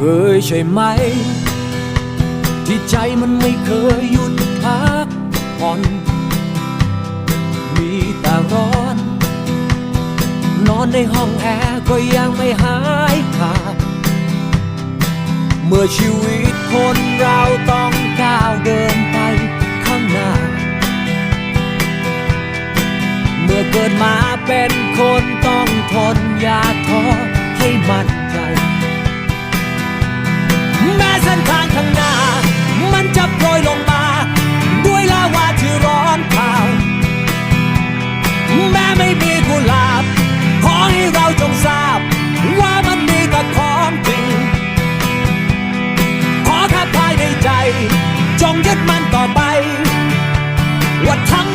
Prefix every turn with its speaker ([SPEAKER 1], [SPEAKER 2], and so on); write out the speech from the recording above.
[SPEAKER 1] เคยใช่ไหม ที่ใจมันไม่เคยหยุดพักผ่อนมีแต่ร้อน นอนในห้องแอร์ก็ยังไม่หายขาด เมื่อชีวิตคนเราต้องก้าวเดินไปข้างหน้า เมื่อเกิดมาเป็นคนต้องทนอย่าท้อให้มัน What time?